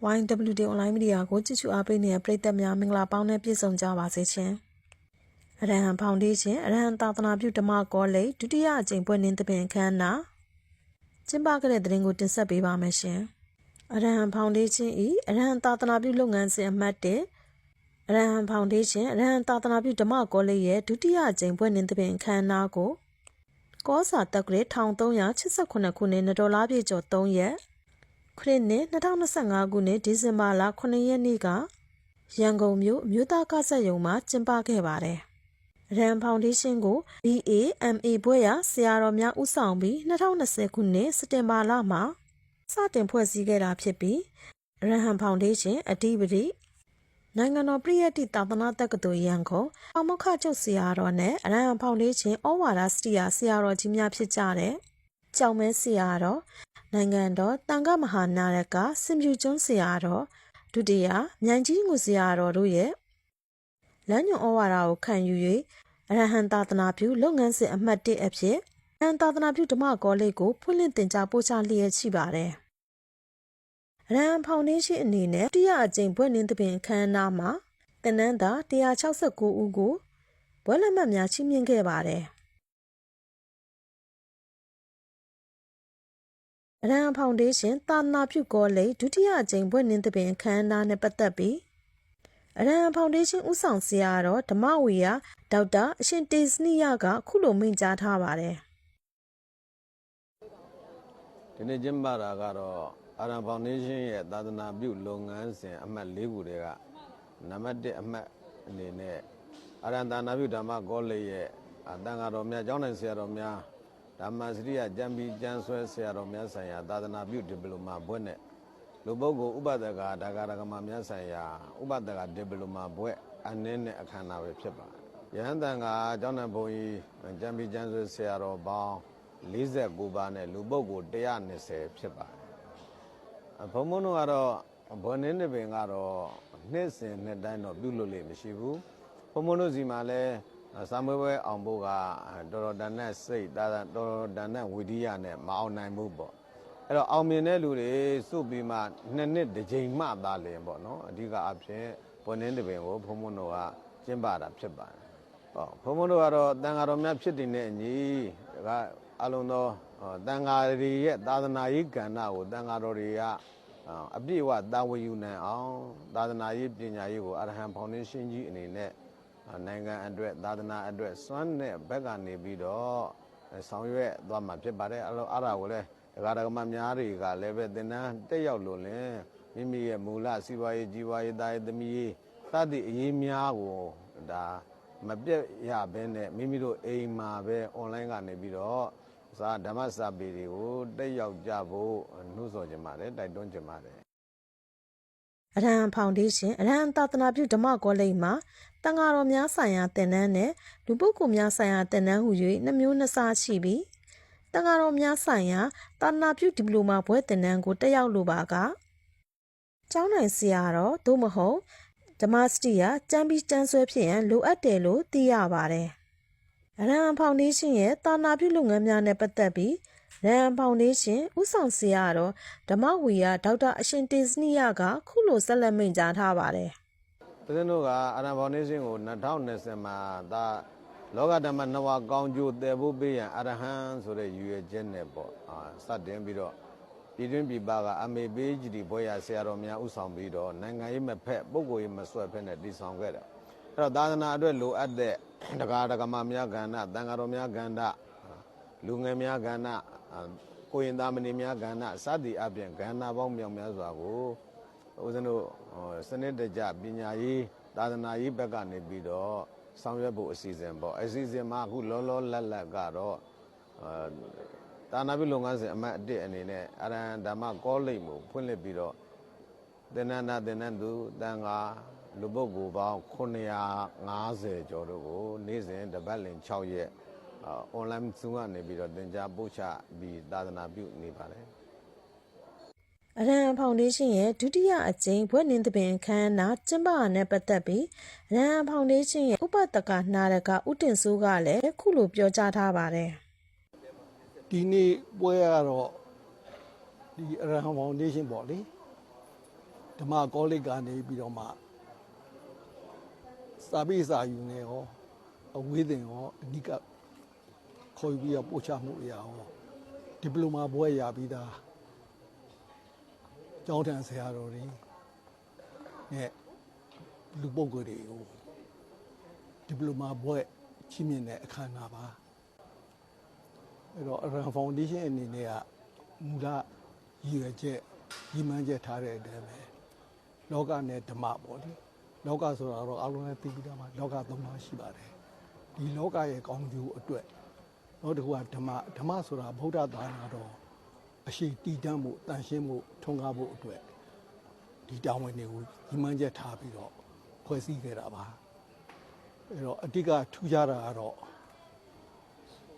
YWD online media ကိုကြည့်ရှုအားပေးနေတဲ့ပရိသတ်များမင်္ဂလာပေါင်းနဲ့ပြည့်စုံကြပါစေရှင်။အရဟံဖောင်ဒေးရှင်းအရဟံသာသနာပြုဓမ္မကောလိပ်ဒုတိယအကြိမ်ပွဲနှင်းသဘင်အခမ်းအနားကျင်းပခဲ့တဲ့တဲ့ရင်ကိုတင်ဆက်ပေးပါမယ်ရှင်။အရဟံဖောင်ဒေးရှင်းဤအရဟံသာသနာပြုလုပ်ငန်းစဉ်အမှတ်1အရဟံဖောင်ဒေးရှင်းအရဟံသာသနာပြုဓမ္မကောလိပ်ရဲ့ဒုတိယအကြိမ်ပွဲနှင်းသဘင်အခမ်းအနားကိုကောစာတက္ကရာ1389ခုနှစ်နတော်လားပြည့်ကျော်3ရက် ခရစ်နှစ်2025ခုနှစ်ဒီဇင်ဘာလ9ရက်နေ့ကရန်ကုန်မြို့အမျိုးသားကစားရုံမှာကျင်းပခဲ့ပါတယ်။ရန်ဖောင်ဒေးရှင်းကို BAMA ဘွဲ့ရဆရာတော်များဦးဆောင်ပြီး2020ခုနှစ်စက်တင်ဘာလမှာစတင်ဖွဲ့စည်းခဲ့တာဖြစ်ပြီးရန်ဟန်ဖောင်ဒေးရှင်းအဓိပတိနိုင်ငံတော်ပြည်ယတ္တိသာသနာတက္ကသိုလ်ရန်ကုန်အမခချုပ်ဆရာတော်နဲ့ရန်ဟန်ဖောင်ဒေးရှင်းဩဝါဒစတိယဆရာတော်ကြီးများဖြစ်ကြတဲ့ကြောင်မဲဆရာတော် နိုင်ငံတော်တန်ခမဟာနာရကစင်ပြူကျွန်းဆရာတော်ဒုတိယမြိုင်ကြီးငူဆရာတော်တို့ရဲ့လမ်းညွန်ဩဝါဒကိုခံယူ၍အရဟံသာသနာပြုလုပ်ငန်းစဉ်အမှတ်၁အဖြစ်အရဟံသာသနာပြုဓမ္မကောလိပ်ကိုဖွင့်လှစ်တင်ကြားပို့ချလျက်ရှိပါတယ်။အရဟံဖောင်ဒေးရှင်းအနေနဲ့တိယအကြိမ်ဘွဲ့နှင်းသဘင်အခမ်းအနားမှာတင်နန်းသာ169ဦးကိုဘွဲ့လက်မှတ်များချီးမြှင့်ခဲ့ပါတယ်။ ရန်ဖောင်ဒေးရှင်းသာနာပြုကောလိပ်ဒုတိယအကြိမ်ဘွဲ့နှင်းသဘင်အခမ်းအနားနဲ့ပတ်သက်ပြီးအရန်ဖောင်ဒေးရှင်းဦးဆောင်ဆရာတော်ဓမ္မဝေယဒေါက်တာအရှင်တေဇနိယကခုလိုမိန့်ကြားထားပါတယ်ဒီနေ့ကျင်းပတာကတော့အာရန်ဖောင်ဒေးရှင်းရဲ့သာသနာပြုလုပ်ငန်းစဉ်အမှတ်၄ခုတည်းကနံပါတ်1အမှတ်အနေနဲ့အာရန်သာနာပြုဓမ္မကောလိပ်ရဲ့အတန်ဃာတော်များကျောင်းနိုင်ဆရာတော်များ ဓမ္မစရိယကျမ်းပြီးကျမ်းဆွဲဆရာတော်များဆိုင်ရာသာသနာပြုဒီပလိုမာဘွဲ့နဲ့လူပုဂ္ဂိုလ်ဥပဒကဒါဂရကမများဆိုင်ရာဥပဒကဒီပလိုမာဘွဲ့အနည်းနဲ့အခမ်းအနားပဲဖြစ်ပါတယ်ယဟန်တန်ကကျောင်းနိုင်ဘုန်းကြီးကျမ်းပြီးကျမ်းဆွဲဆရာတော်ပေါင်း49ပါးနဲ့လူပုဂ္ဂိုလ်120ဖြစ်ပါတယ်ဘုံဘုံတို့ကတော့ဘွယ်နင်းတဲ့ပင်ကတော့နှစ်စဉ်နှစ်တိုင်းတော့ပြုလုပ်လို့မရှိဘူးဘုံဘုံတို့စီမှာလည်း စာမွေးပွဲအောင်ဖို့ကတော်တော်တန်တဲ့စိတ်ဒါတော်တော်တန်တဲ့ဝိရိယနဲ့မအောင်နိုင်ဘူးပေါ့အဲ့တော့အောင်မြင်တဲ့လူတွေစုပြီးမှနှစ်နှစ်တစ်ကြိမ်မှသာလင်ပေါ့နော်အဓိကအဖြစ်ဘွယ်နင်းတဲ့ပင်ကိုဘုံဘုံတို့ကကျင်းပတာဖြစ်ပါတယ်ဟောဘုံဘုံတို့ကတော့တန်ဃာတော်များဖြစ်တည်နေအညီကအလုံးသောတန်ဃာတွေရဲ့သာသနာရေးကဏ္ဍကိုတန်ဃာတော်တွေကအပြည့်အဝတာဝန်ယူနိုင်အောင်သာသနာရေးပညာရေးကိုအရဟံဖောင်ဒေးရှင်းကြီးအနေနဲ့ နိုင်ငံအတွက်သာသနာအတွက်စွမ်းတဲ့ဘက်ကနေပြီးတော့ဆောင်ရွက်သွားမှာဖြစ်ပါတယ်အဲ့လိုအဲ့ဒါကိုလည်းဒကာဒကမများတွေကလည်းပဲသင်တန်းတက်ရောက်လို့လင်မိမိရဲ့မူလစီးပွားရေးကြီးပွားရေးတာရေးသမီးရေးစသည့်အရေးများကိုဒါမပြတ်ရဘဲနဲ့မိမိတို့အိမ်မှာပဲ online ကနေပြီးတော့စာဓမ္မစာပေတွေကိုတက်ရောက်ကြဖို့နှိုးဆော်ကြပါတယ်တိုက်တွန်းကြပါတယ် အရဟံဖောင်ဒေးရှင်းအရဟံသာသနာပြုဓမ္မကောလိပ်မှာတန်ဃာတော်များဆိုင်ရာသင်တန်းနဲ့လူပုဂ္ဂိုလ်များဆိုင်ရာသင်တန်းဟူ၍နှစ်မျိုးနှစ်စားရှိပြီးတန်ဃာတော်များဆိုင်ရာသာသနာပြုဒီပလိုမာဘွဲ့သင်တန်းကိုတက်ရောက်လိုပါကကျောင်းနိုင်ဆရာတော်သို့မဟုတ်ဓမ္မစတိယကျမ်းပြီးကျမ်းဆွဲဖြစ်ရန်လိုအပ်တယ်လို့သိရပါတယ်အရဟံဖောင်ဒေးရှင်းရဲ့သာသနာပြုလုပ်ငန်းများနဲ့ပတ်သက်ပြီး ရန်ဖောင်ဒေးရှင်းဦးဆောင်ဆရာတော်ဓမ္မဝေယဒေါက်တာအရှင်တေဇနိယကခုလိုဆက်လက်မိန့်ကြားထားပါတယ်ဦးဇင်းတို့ကအရန်ဖောင်ဒေးရှင်းကို2020မှာဒါလောကဓမ္မနဝကောင်းကျိုးတည်ဖို့ပေးရန်အရဟံဆိုတဲ့ရည်ရွယ်ချက်နဲ့ပေါ့အာစတင်ပြီးတော့ပြည်တွင်းပြည်ပကအမေပေးကြည်ဒီဘွဲရဆရာတော်များဥဆောင်ပြီးတော့နိုင်ငံရေးမဖက်ပုဂ္ဂိုလ်ရေးမဆွဲဖက်နဲ့တည်ဆောင်ခဲ့တယ်အဲ့တော့သာသနာအတွက်လိုအပ်တဲ့ဒကာဒကမများကဏ္ဍတန်ဃာတော်များကဏ္ဍလူငယ်များကဏ္ဍ ကိုရင်သားမဏိများကဏ္ဍစသည်အပြင်ကဏ္ဍပေါင်းမြောက်များစွာကိုဦးဇင်းတို့စနစ်တကျပညာရေးသာသနာရေးဘက်ကနေပြီးတော့ဆောင်ရွက်ဖို့အစီအစဉ်ပေါ့အစီအစဉ်မှာအခုလောလောလတ်လတ်ကတော့တာနာပြုလုပ်ငန်းစဉ်အမတ်အတစ်အနေနဲ့အရဟံဓမ္မကောလိပ်ကိုဖွင့်လှစ်ပြီးတော့သင်္နနာသင်္နသူတန်ခါလူပုဂ္ဂိုလ်ပေါင်း950ကျော်တို့ကို နေ့စဉ်တပတ်လင်6ရက် အွန်လိုင်းဇူးကနေပြီးတော့သင် जा ပို့ချပြီးသာသနာပြုနေပါတယ်အရန်ဖောင်ဒေးရှင်းရဲ့ဒုတိယအကြိမ်ဘွဲ့နှင်းသဘင်အခမ်းအနားကျင်းပရတဲ့ပတ်သက်ပြီးအရန်ဖောင်ဒေးရှင်းရဲ့ဥပဒကနာရကဥတင်စိုးကလည်းခုလိုပြောကြားထားပါတယ်ဒီနေ့ပွဲကတော့ဒီအရဟံဖောင်ဒေးရှင်းပေါ့လေဓမ္မကောလိပ်ကနေပြီးတော့မှစာပိစာယူနေရောအဝေးသင်ရောအနိက ခေါ်ယူပြီးတော့ပို့ချမှုအရာရောဒီပလိုမာဘွဲ့ရပြီးသားကျောင်းထန်ဆရာတော်တွေနဲ့လူပုဂ္ဂိုလ်တွေကိုဒီပလိုမာဘွဲ့ချီးမြှင့်တဲ့အခမ်းအနားပါအဲ့တော့အရန်ဖောင်ဒေးရှင်းအနေနဲ့ကမူလရည်ရွယ်ချက်ရည်မှန်းချက်ထားတဲ့အတိုင်းပဲလောကနဲ့ဓမ္မပေါ့လေလောကဆိုတာတော့အလုံးနဲ့သိပြီးသားမှာလောကသုံးပါးရှိပါတယ်ဒီလောကရဲ့ကောင်းကျိုးအတွက် နောက်တစ်ခုကဓမ္မဓမ္မဆိုတာဗုဒ္ဓသာနာတော်အရှိတည်တံ့မှုတန်ရှင်းမှုထွန်းကားဖို့အတွက်ဒီတောင်းဝင်တွေကိုညီမှန်းချက်ထားပြီးတော့ဖွဲ့စည်းခဲ့တာပါအဲ့တော့အဓိကထူးခြားတာကတော့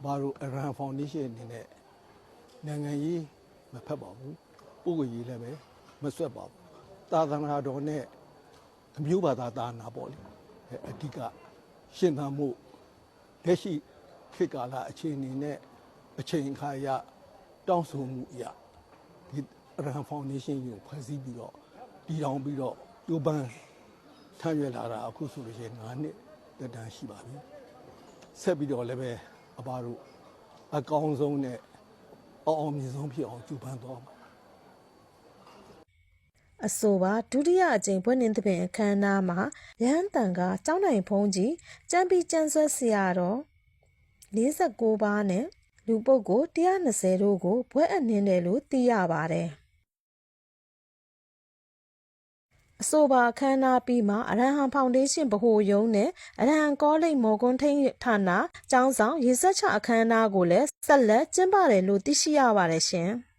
ဘာလို့အရန်ဖောင်ဒေးရှင်းအနေနဲ့နိုင်ငံရေးမဖက်ပါဘူးပုဂ္ဂိုလ်ရေးလည်းပဲမဆွတ်ပါဘူးသာသနာတော်နဲ့အမျိုးဘာသာသာနာပေါ့လေအဲအဓိကရှင်သန်မှုလက်ရှိ ခေတ်ကာလအခြေအနေနဲ့အချိန်အခါအရတောင်းဆိုမှုအရဒီရန်ဖောင်ဒေးရှင်းကိုဖွဲ့စည်းပြီးတော့တည်ထောင်ပြီးတော့ကျိုးပန်းထမ်းရွက်လာတာအခုဆိုလို့ရှိရင်9နှစ်တက်တန်းရှိပါပြီဆက်ပြီးတော့လည်းပဲအပါတို့အကောင်းဆုံးနဲ့အောင်အောင်မြင်ဆုံးဖြစ်အောင်ကြိုးပမ်းသွားမှာအဆိုပါဒုတိယအကြိမ်ဘွဲ့နှင်းသပင်အခမ်းအနားမှာရဟန်းတန်ကကျောင်းနိုင်ဖုံးကြီးကျမ်းပြီးကျမ်းဆွဲဆရာတော် 49ပါးနဲ့လူပုဂ္ဂိုလ်120တို့ကိုဘွဲ့အနှင်းတယ်လို့သိရပါတယ်အဆိုပါအခမ်းအနားပြီးမှအရဟံဖောင်ဒေးရှင်းဗဟိုယုံနဲ့အရဟံကောလိပ်မော်ကွန်းထိန်ဌာနကျောင်းဆောင်ရေစက်ချအခမ်းအနားကိုလည်းဆက်လက်ကျင်းပတယ်လို့သိရှိရပါတယ်ရှင်။